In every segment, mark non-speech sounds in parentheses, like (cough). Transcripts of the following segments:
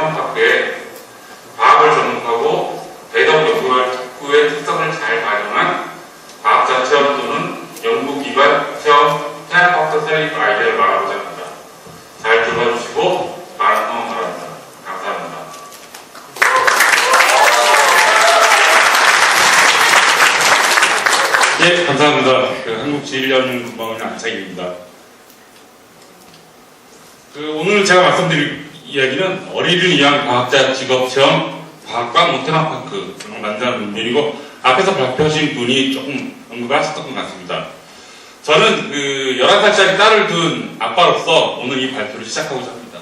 생활 학교에 과학을 접목하고 대덕 연구할 탁구의 특성을 잘 반영한 과학자 체험 또는 연구기관 체험 태양박사 설립 아이디어를 말하고자 합니다. 잘 들어주시고 많은 성원 바랍니다. 감사합니다. 예, 감사합니다. 그 한국지일연구방원 안창입니다. 그 오늘 제가 말씀드릴 이야기는 어린이를 위한 과학자 직업 체험 과학관 모테마파크 만드는 논문이고 앞에서 발표하신 분이 조금 언급을 하셨던 것 같습니다. 저는 그 11살짜리 딸을 둔 아빠로서 오늘 이 발표를 시작하고자 합니다.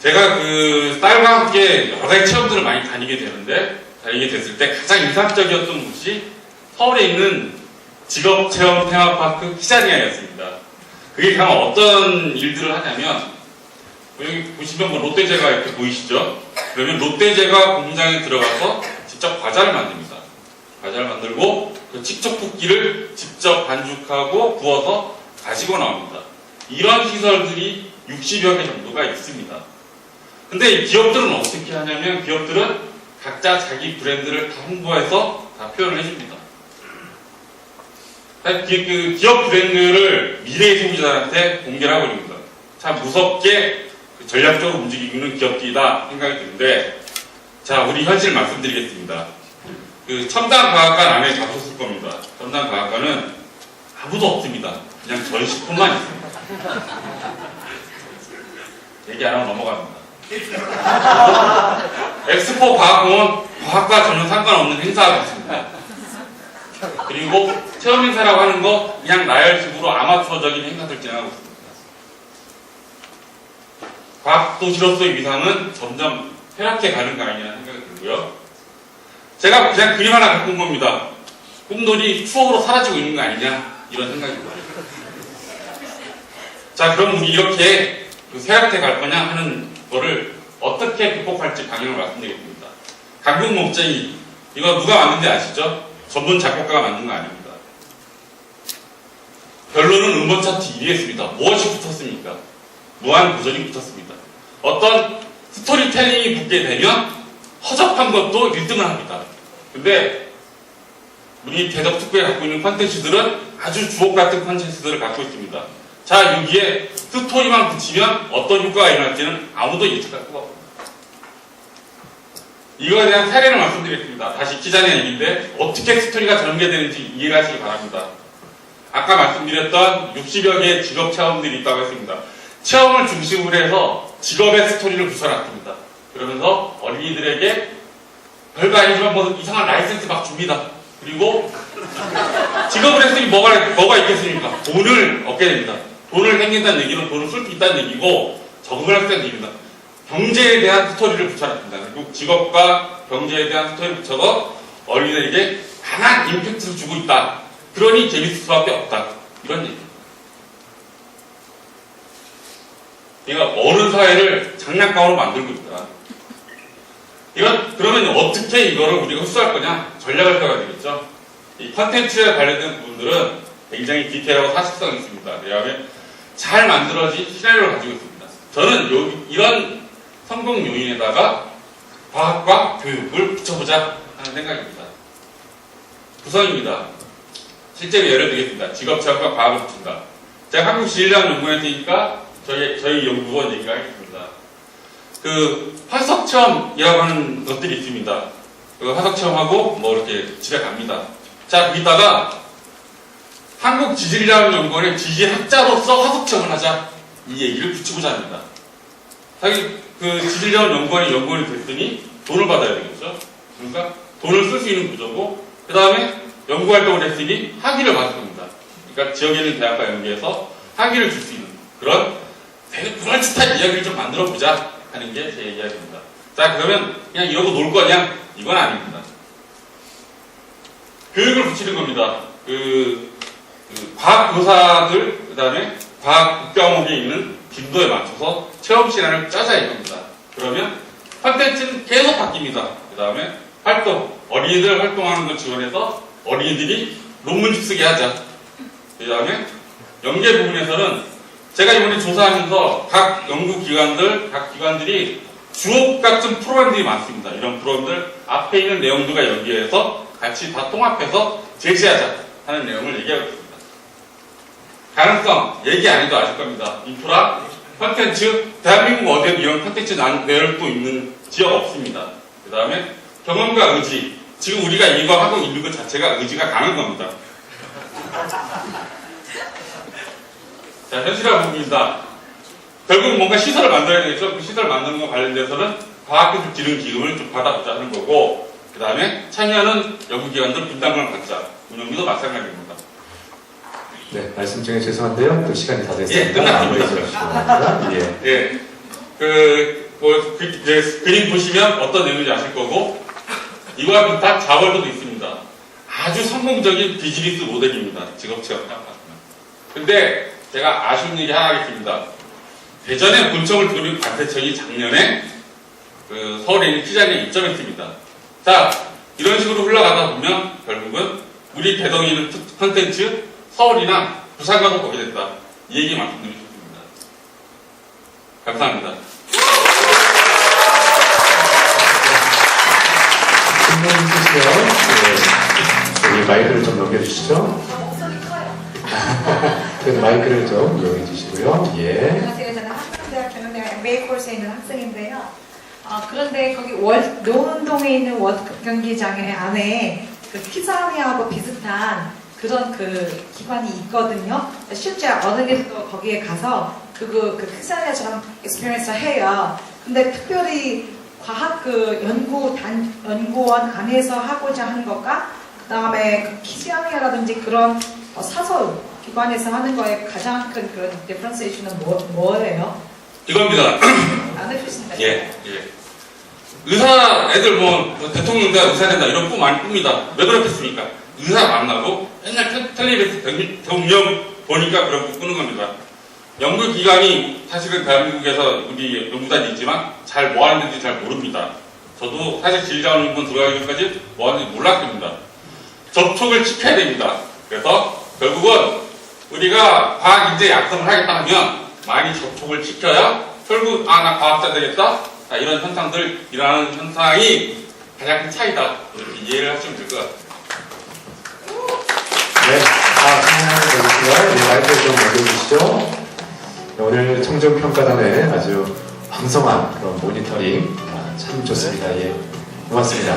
제가 그 딸과 함께 여러 가지 체험들을 많이 다니게 되는데 다니게 됐을 때 가장 인상적이었던 곳이 서울에 있는 직업 체험 테마파크 키자니아였습니다. 그게 가면 어떤 일들을 하냐면 여기 보시면 뭐 롯데제가 이렇게 보이시죠? 그러면 롯데제가 공장에 들어가서 직접 과자를 만듭니다. 과자를 만들고 그 직접 붓기를 직접 반죽하고 구워서 가지고 나옵니다. 이런 시설들이 60여 개 정도가 있습니다. 근데 이 기업들은 어떻게 하냐면 기업들은 각자 자기 브랜드를 다 홍보해서 다 표현을 해줍니다. 그 기업 브랜드를 미래의 소비자한테 공개를 하고 있는 거예요. 참 무섭게 전략적으로 움직이고 있는 기업들이다 생각이 드는데 자 우리 현실 말씀드리겠습니다. 그 첨단 과학관 안에 가셨을 겁니다. 첨단 과학관은 아무도 없습니다. 그냥 전시품만 있습니다. (laughs) 얘기 안 하면 넘어갑니다. (laughs) 엑스포 과학공원 과학과 전혀 상관없는 행사가 있습니다. 그리고 체험 행사라고 하는 거 그냥 나열식으로 아마추어적인 행사들 진행하고 있습니다. 과학 도시로서의 위상은 점점 쇠락해 가는 거 아니냐 생각이 들고요. 제가 그냥 그림 하나 갖고 온 겁니다. 꿈돌이 추억으로 사라지고 있는 거 아니냐 이런 생각이 들어요. 자 그럼 우리 이렇게 그 쇠락해 갈 거냐 하는 거를 어떻게 극복할지 방향을 말씀드리겠습니다. 강국 목쟁이 이거 누가 만든지 아시죠? 전문 작곡가가 만든 거 아닙니다. 결론은 음원 차트 1위였습니다. 무엇이 붙었습니까? 무한 도전이 붙었습니다. 어떤 스토리텔링이 붙게 되면 허접한 것도 1등을 합니다. 근데 우리 대덕 특구에 갖고 있는 컨텐츠들은 아주 주옥 같은 컨텐츠들을 갖고 있습니다. 자, 여기에 스토리만 붙이면 어떤 효과가 일어날지는 아무도 예측할 수가 없습니다. 이거에 대한 사례를 말씀드리겠습니다. 다시 기자의 얘기인데 어떻게 스토리가 전개되는지 이해를 하시기 바랍니다. 아까 말씀드렸던 60여 개의 직업 체험들이 있다고 했습니다. 체험을 중심으로 해서 직업의 스토리를 구성합니다. 그러면서 어린이들에게 별거 아니지만 뭐 이상한 라이센스 막 줍니다. 그리고 직업을 했으니 뭐가, 뭐가 있겠습니까? 돈을 얻게 됩니다. 돈을 생긴다는 얘기는 돈을 쓸 수 있다는 얘기고 적응을 할 수 있다는 얘기입니다. 경제에 대한 스토리를 붙여놨습니다. 그리고 직업과 경제에 대한 스토리를 붙여서 어린이들에게 강한 임팩트를 주고 있다. 그러니 재밌을 수밖에 없다. 이런 얘기. 그러니까 어른 사회를 장난감으로 만들고 있다. 이건 그러면 어떻게 이거를 우리가 흡수할 거냐? 전략을 펴야 되겠죠. 이 컨텐츠에 관련된 부분들은 굉장히 디테일하고 사실성이 있습니다. 왜냐하면 잘 만들어진 시나리오를 가지고 있습니다. 저는 요, 이런 성공 요인에다가 과학과 교육을 붙여보자 하는 생각입니다. 구성입니다. 실제로 예를 들겠습니다. 직업 체험과 과학을 붙인다. 제가 한국 지질대학 연구원에 테니까 저희, 저희 연구원 얘기가 하겠습니다. 그 화석 체험이라고 하는 것들이 있습니다. 그 화석 체험하고 뭐 이렇게 집에 갑니다. 자, 거기다가 한국 지질대학연구원의 지질학자로서 화석 체험을 하자. 이 얘기를 붙이고자 합니다. 자기 그 지질대학 연구원이 연구원이 됐더니 돈을 받아야 되겠죠. 그러니까 돈을 쓸 수 있는 구조고 그 다음에 연구활동을 했으니 학위를 받을 겁니다. 그러니까 지역에 있는 대학과 연계해서 학위를 줄 수 있는 그런 되게 그럴듯한 이야기를 좀 만들어 보자 하는 게 제 이야기입니다. 자 그러면 그냥 이러고 놀 거냐? 이건 아닙니다. 교육을 붙이는 겁니다. 그, 그 과학 교사들 그 다음에 과학 국가목에 있는 진도에 맞춰서 체험 시간을 짜자 이겁니다. 그러면 컨텐츠는 계속 바뀝니다. 그 다음에 활동, 어린이들 활동하는 걸 지원해서 어린이들이 논문집 쓰게 하자. 그 다음에 연계 부분에서는 제가 이번에 조사하면서 각 연구기관들, 각 기관들이 주옥 같은 프로그램들이 많습니다. 이런 프로그램들 앞에 있는 내용들과 연계해서 같이 다 통합해서 제시하자 하는 내용을 얘기하고 있습니다. 가능성 얘기 안 해도 아실 겁니다. 인프라, 컨텐츠, 대한민국 어디에도 이런 컨텐츠 난- 내릴 수 있는 지역 없습니다. 그 다음에 경험과 의지. 지금 우리가 이거 하고 있는 것 자체가 의지가 강한 겁니다. 자, 현실화 부분입니다. 결국 뭔가 시설을 만들어야 되겠죠. 그 시설 만드는 거 관련돼서는 과학기술 기능 기금을 좀 받아보자 하는 거고, 그 다음에 참여하는 연구기관들 분담금을 받자. 운영비도 마찬가지입니다. 네, 말씀 중에 죄송한데요. 또 시간이 다 됐습니다. 예, 끝났습니다. 주시기 바랍니다. 예. 예. 그, 뭐, 그, 이제 그림 보시면 어떤 내용인지 아실 거고, 이와 비슷한 자월도도 있습니다. 아주 성공적인 비즈니스 모델입니다. 직업체험 생각하면. 근데 제가 아쉬운 얘기 하나 하겠습니다. 대전에 본청을 두는 관세청이 작년에 그 서울에 있는 피자리에 입점했습니다. 자, 이런 식으로 흘러가다 보면 결국은 우리 특- 컨텐츠 서울이나 부산 가도 보게 된다. 이 얘기 말씀드리고 싶습니다. 감사합니다. 있으시면 예, 여기 마이크를 좀 넘겨주시죠. (laughs) 그래서 마이크를 좀 이용해 주시고요. 예. 안녕하세요. 저는 한국대학 경영대학 MBA 코र्스에 있는 학생인데요. 어, 그런데 거기 월, 노은동에 있는 원 경기장의 안에 그 키즈아미하고 비슷한 그런 그 기관이 있거든요. 실제 어른들도 거기에 가서 그거 그 키즈아미아처럼 익스피리언스 해요. 근데 특별히 과학 그 연구 단 연구원 안에서 하고자 하는 것과 그 다음에 그 키즈아미아라든지 그런 어, 사설 기관에서 하는 거에 가장 큰 그런 디퍼런시에이션은 뭐, 뭐예요? 이겁니다. 안 해주신다. 예, 예. 의사 애들 뭐 대통령 된다, 의사 된다 이런 꿈 많이 꿉니다. 왜 그렇겠습니까? 의사 만나고 맨날 텔- 텔레비에서 대통령 보니까 그런 꿈 꾸는 겁니다. 연구기관이 사실은 대한민국에서 우리 연구단이 있지만 잘 뭐 하는지 잘 모릅니다. 저도 사실 질자원연구원 들어가기 전까지 뭐 하는지 몰랐습니다. 접촉을 시켜야 됩니다. 그래서 결국은 우리가 과학인재 약성을 하겠다 하면 많이 접촉을 시켜야 결국 아 나 과학자 되겠다 자, 이런 현상들 일어나는 현상이 가장 큰 차이다 이렇게 이해를 하시면 될 것 같아요. 네. 아, 질문 해주시고요. 예, 마이크를 좀 넘겨주시죠. 네, 오늘 청정평가단의 아주 왕성한 그런 모니터링 아, 참 좋습니다. 예. 고맙습니다.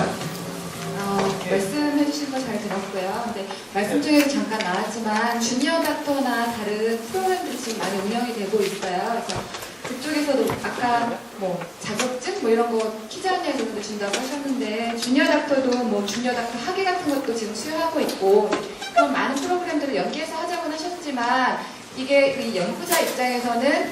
어, 말씀해 주신 거 잘 들었고요. 근데 말씀 중에 잠깐 나왔지만 주니어 닥터나 다른 프로그램들이 지금 많이 운영이 되고 있어요. 그래서 그쪽에서도 아까 뭐 자격증 뭐 이런 거 키자니아 정도 주신다고 하셨는데 주니어 닥터도 뭐 주니어 닥터 학위 같은 것도 지금 수여하고 있고 그런 많은 프로그램들을 연계해서 하자고 하셨지만 이게 그 연구자 입장에서는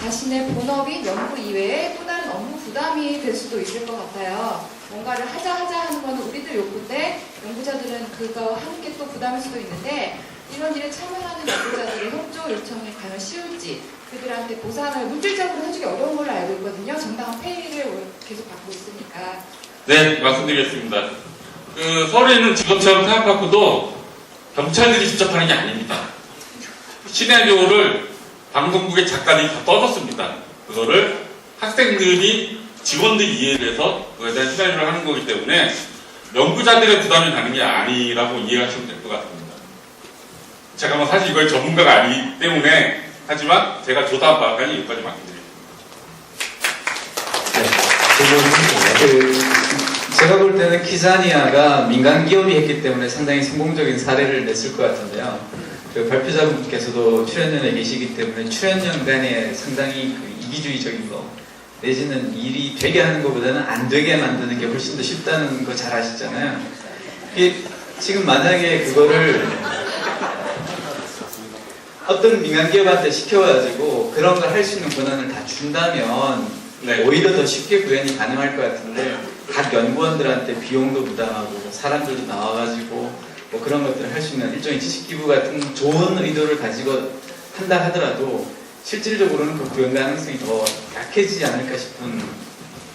자신의 본업인 연구 이외에 또 다른 업무 부담이 될 수도 있을 것 같아요. 뭔가를 하자 하자 하는 거는 우리들 욕구인데 연구자들은 그거 게또 부담일 수도 있는데 이런 일에 참여하는 연구자들의 협조 요청이 과연 쉬울지 그들한테 보상을 물질적으로 해주기 어려운 걸로 알고 있거든요. 정당한 페이를 계속 받고 있으니까. 네 말씀드리겠습니다. 그 서울에 있는 직업체험 사업학교도 경찰들이 직접 하는 게 아닙니다. 시나리오를 방송국의 작가들이 다 떠줬습니다. 그거를 학생들이 직원들이 이해를 해서 그거에 대한 시나리오를 하는 거기 때문에 연구자들의 부담이 가는 게 아니라고 이해하시면 될 것 같습니다. 제가 뭐 사실 이거의 전문가가 아니기 때문에 하지만 제가 조사한 바까지 여기까지 말씀드립니다. 네. 네. 그 제가 볼 때는 키자니아가 민간 기업이 했기 때문에 상당히 성공적인 사례를 냈을 것 같은데요. 그 발표자분께서도 출연연에 계시기 때문에 출연연 간에 상당히 그 이기주의적인 거 내지는 일이 되게 하는 것보다는 안 되게 만드는 게 훨씬 더 쉽다는 거 잘 아시잖아요. 이게 지금 만약에 그거를 어떤 민간 기업한테 시켜가지고 그런 걸 할 수 있는 권한을 다 준다면 네. 오히려 더 쉽게 구현이 가능할 것 같은데 각 연구원들한테 비용도 부담하고 사람들도 나와가지고 뭐 그런 것들을 할 수 있는 일종의 지식 기부 같은 좋은 의도를 가지고 한다 하더라도 실질적으로는 그 구현 가능성이 더 약해지지 않을까 싶은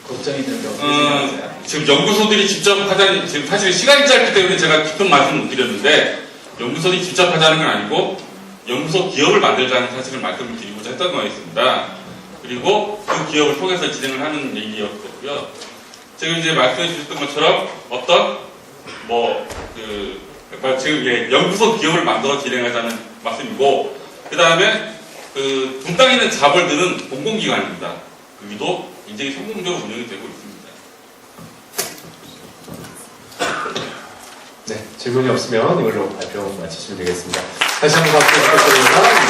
걱정이 어떻게 어, 생각하세요? 지금 연구소들이 직접 하자는 지금 사실 시간이 짧기 때문에 제가 깊은 말씀을 못 드렸는데 연구소들이 직접 하자는 건 아니고 연구소 기업을 만들자는 사실을 말씀을 드리고자 했던 거였습니다. 그리고 그 기업을 통해서 진행을 하는 얘기였고요. 지금 이제 말씀해 주셨던 것처럼 어떤 뭐그 지금 예, 연구소 기업을 만들어 진행하자는 말씀이고 그 다음에 그 분당 있는 자벌들은 공공기관입니다. 여기도 굉장히 성공적으로 운영이 되고 있습니다. 네, 질문이 없으면 이걸로 발표 마치시면 되겠습니다. 다시 한번 박수 부탁드립니다.